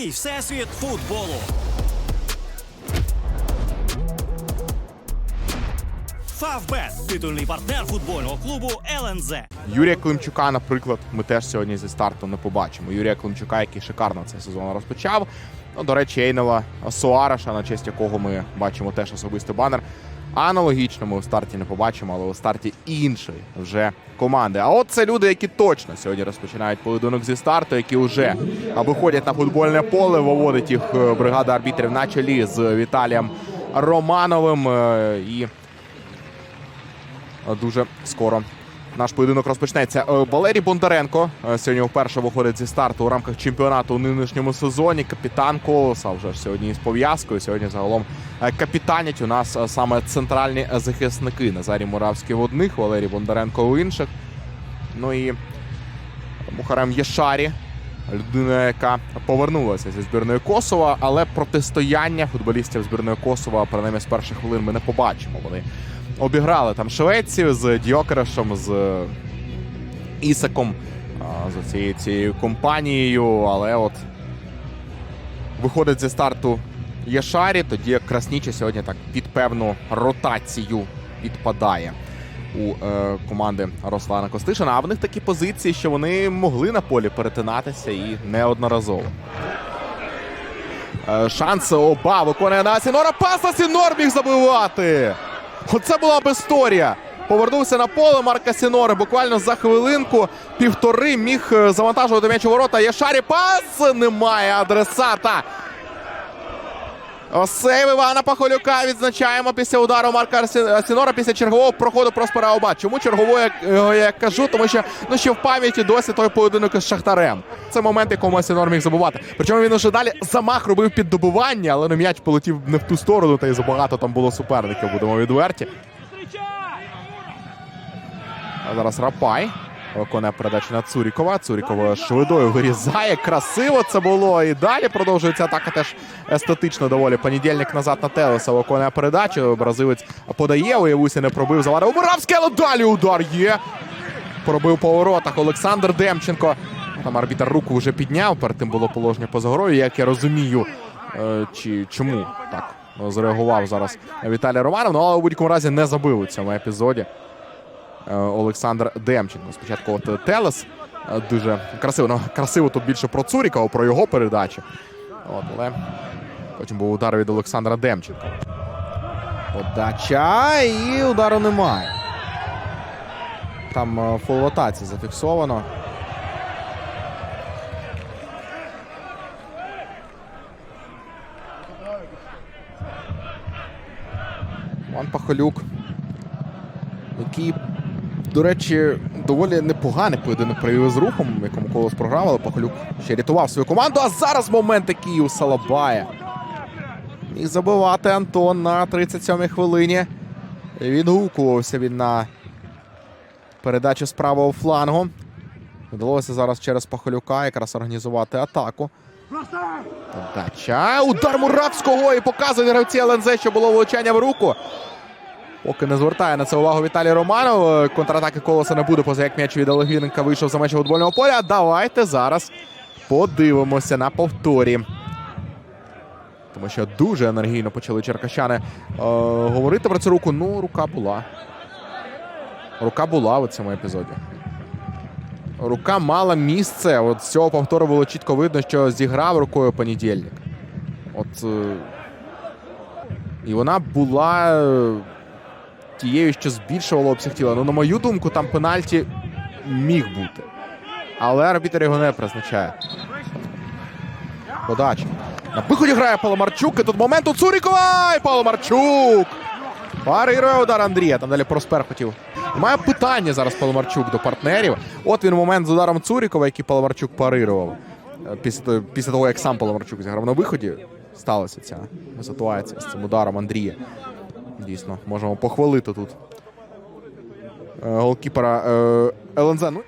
Твій всесвіт футболу. Фавбет титульний партнер футбольного клубу ЛНЗ. Юрія Климчука, наприклад, ми теж сьогодні зі старту не побачимо. Юрія Климчука, який шикарно цей сезон розпочав. Ну, до речі, Ейнела Суареша, на честь якого ми бачимо теж особистий банер. Аналогічно у старті не побачимо, але у старті іншої вже команди. А от це люди, які точно сьогодні розпочинають поєдинок зі старту, які вже виходять на футбольне поле. Виводить їх е, бригада арбітрів на чолі з Віталієм Романовим. Е, І дуже скоро наш поєдинок розпочнеться. Е, Валерій Бондаренко е, сьогодні вперше виходить зі старту у рамках чемпіонату у нинішньому сезоні. Капітан Колоса вже сьогодні із пов'язкою. Сьогодні загалом е, капітанять у нас саме центральні захисники. Назарій Муравський в одних, Валерій Бондаренко у інших. Ну і Мухарем Єшарі. Людина, яка повернулася зі збірної Косова, але протистояння футболістів збірної Косова, принаймні з перших хвилин, ми не побачимо. Вони обіграли там Швецію з Дьокерешем, з Ісаком, з цією, цією компанією. Але от виходить зі старту Єшарі, тоді Красніче сьогодні так під певну ротацію підпадає у е, команди Руслана Костишина. А в них такі позиції, що вони могли на полі перетинатися і неодноразово. Е, шанс оба виконує на Сінора. Пас на Сінор міг забивати. Оце була б історія. Повернувся на поле Марка Сінори. Буквально за хвилинку півтори міг е, завантажувати м'яч у ворота. Єшарі пас немає адресата. Сейв Івана Пахолюка відзначаємо після удару Марка Сінора після чергового проходу Проспера Оба. Чому чергового я, його я кажу? Тому що ну ще в пам'яті досі той поєдинок із Шахтарем. Це момент, якому Сінор міг забувати. Причому він уже далі замах робив під добування, але ну, м'яч полетів не в ту сторону, та й забагато там було суперників, будемо відверті. А зараз Рапай. Виконує передачу на Цурікова. Цурікова швидою вирізає. Красиво це було. І далі продовжується атака теж естетично доволі. Понедільник назад на Телеса виконує передачу. Бразилець подає. Уявуся, не пробив. Заварив Муравський, але далі удар є. Пробив по воротах Олександр Демченко. Там арбітер руку вже підняв. Перед тим було положення поза грою. Як я розумію, е, чи чому так зреагував зараз Віталій Романов. Ну, але у будь-якому разі не забив у цьому епізоді. Е, Олександр Демченко. Спочатку от Телес е, дуже красиво. Ну, красиво тут більше про Цурікова, про його передачу. От, але потім був удар від Олександра Демченка. Подача і удару немає. Там е, фол в атаці зафіксовано. Ван Пахолюк, який до речі, доволі непоганий поєдинок провів з рухом, якому колос програв, але Пахолюк ще рятував свою команду. А зараз момент такий у Салабая. Міг забивати Антон на 37-й хвилині. Відгукувався він на передачу з правого флангу. Вдалося зараз через Пахолюка якраз організувати атаку. Подача. Удар Муравського і показує гравці ЛНЗ, що було влучання в руку. Поки не звертає на це увагу Віталій Романов. Е, Контратаки колоса не буде, поза як м'яч від Олегіненка вийшов за межі футбольного поля. Давайте зараз подивимося на повторі. Тому що дуже енергійно почали черкащани е, говорити про цю руку. Ну, рука була. Рука була у цьому епізоді. Рука мала місце. От з цього повтору було чітко видно, що зіграв рукою понедільник. От. е, І вона була е, тією, що збільшувала обсяг тіла. Ну, на мою думку, там пенальті міг бути. Але арбітер його не призначає. Подача. На виході грає Паламарчук. І тут момент у Цурікова! І Паламарчук! Парирує удар Андрія. Там далі Проспер хотів. Має питання зараз Паламарчук до партнерів. От він момент з ударом Цурікова, який Паламарчук парирував. Е, Після, після того, як сам Паламарчук зіграв на виході, сталася ця ситуація з цим ударом Андрія. Дійсно, можемо похвалити тут е, голкіпера е, ЛНЗ. Ну.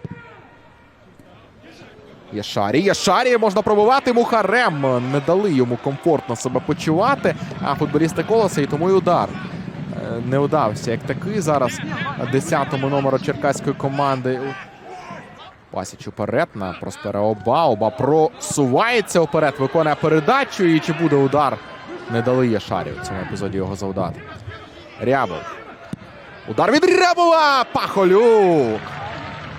Яшарі, Яшарі можна пробувати. Мухарем не дали йому комфортно себе почувати. А футболісти колоса і тому і удар е, не удався. Як такий зараз 10-му номеру черкаської команди. Пасіч уперед на Проспера Оба. Оба просувається вперед, виконує передачу. І чи буде удар? Не дали Яшарі в цьому епізоді його завдати. Рябов. Удар від Рябова! Пахолюк!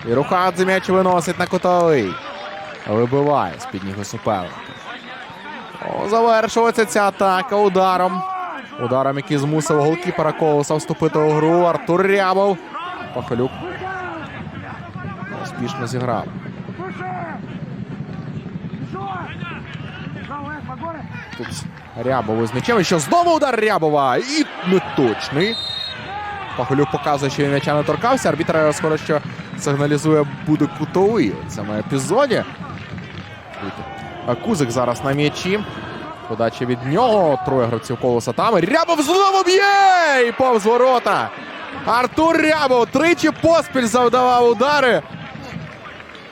І Рухадзе м'яч виносить на кутовий. Вибиває з-під ніг суперника. Завершується ця атака ударом. Ударом, який змусив голкіпера Колоса вступити у гру. Артур Рябов. Пахалюк успішно зіграв. Тут з. І що знову удар Рябова. І неточний. Пахалюк показує, що він м'яча не торкався. Арбітр скоро що сигналізує буде кутовий у цьому епізоді. Кузик зараз на м'ячі. Подача від нього. Троє гравців колоса там. Рябов знову б'є! І повз ворота. Артур Рябов тричі поспіль завдавав удари.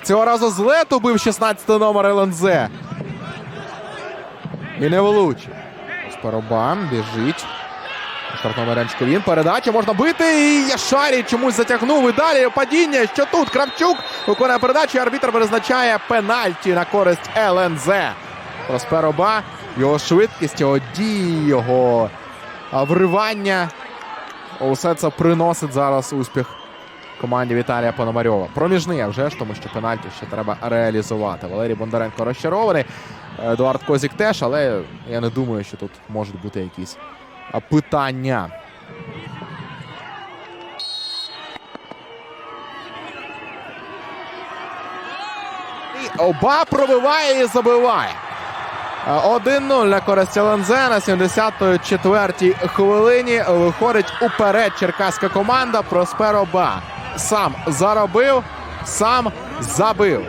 Цього разу з лету бив 16 номер ЛНЗ. І не влучив. Спаробан біжить. Штрафного майданчика він. Передача можна бити. І Яшарі чомусь затягнув. І далі падіння. Що тут? Кравчук виконує передачу. Арбітр призначає пенальті на користь ЛНЗ. Проспероба. Його швидкість, його дії, його вривання. Усе це приносить зараз успіх команді Віталія Пономарьова. Проміжний, вже ж, тому що пенальті ще треба реалізувати. Валерій Бондаренко розчарований. Едуард Козік теж, але я не думаю, що тут можуть бути якісь питання. І Оба пробиває і забиває. Е, 1-0 на користь ЛНЗ на 74-й хвилині. Виходить уперед черкаська команда. Проспер Оба сам заробив, сам забив.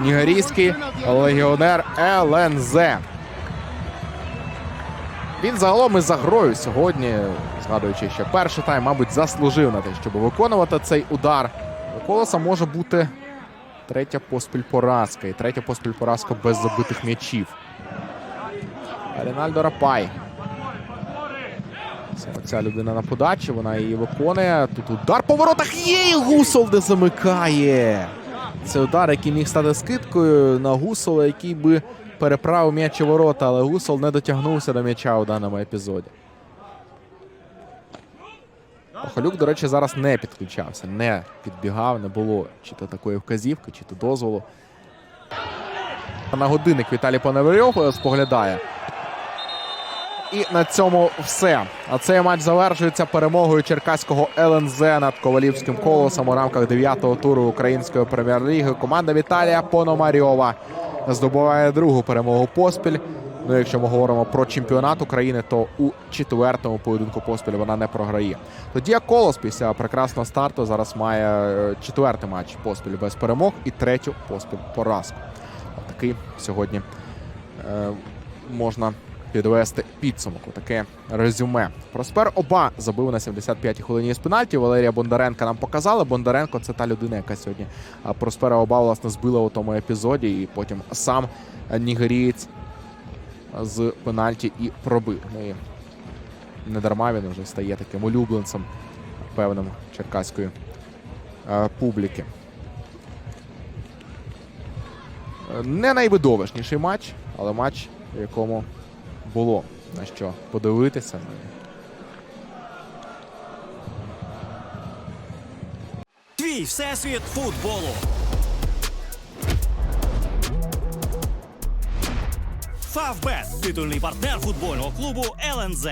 Нігерійський легіонер ЛНЗ. Він загалом із за грою сьогодні, згадуючи ще перший тайм, мабуть, заслужив на те, щоб виконувати цей удар. У колоса може бути третя поспіль поразка. І третя поспіль поразка без забитих м'ячів. Рінальдо Рапай. Ця людина на подачі, вона її виконує. Тут удар по воротах є і Гусол не замикає. Це удар, який міг стати скидкою на Гусола, який би переправив м'яч у ворота, але Гусол не дотягнувся до м'яча у даному епізоді. Охалюк, до речі, зараз не підключався, не підбігав, не було чи то такої вказівки, чи то дозволу. На годинник Віталій Пономарьов споглядає. І на цьому все. А цей матч завершується перемогою черкаського ЛНЗ над Ковалівським колосом у рамках 9-го туру української прем'єр-ліги. Команда Віталія Пономарьова здобуває другу перемогу поспіль. Ну, якщо ми говоримо про чемпіонат України, то у четвертому поєдинку поспіль вона не програє. Тоді колос після прекрасного старту зараз має е, четвертий матч поспіль без перемог і третю поспіль поразку. Такий сьогодні е, можна підвести підсумок. Таке резюме. Проспер Оба забив на 75-й хвилині з пенальті. Валерія Бондаренка нам показали. Бондаренко це та людина, яка сьогодні Проспера Оба власне збила у тому епізоді, і потім сам нігерієць з пенальті і пробив. Ну і не дарма він вже стає таким улюбленцем певним черкаської публіки. Не найвидовищніший матч, але матч, в якому було на що подивитися. Твій всесвіт футболу. Фавбет титульний партнер футбольного клубу ЛНЗ.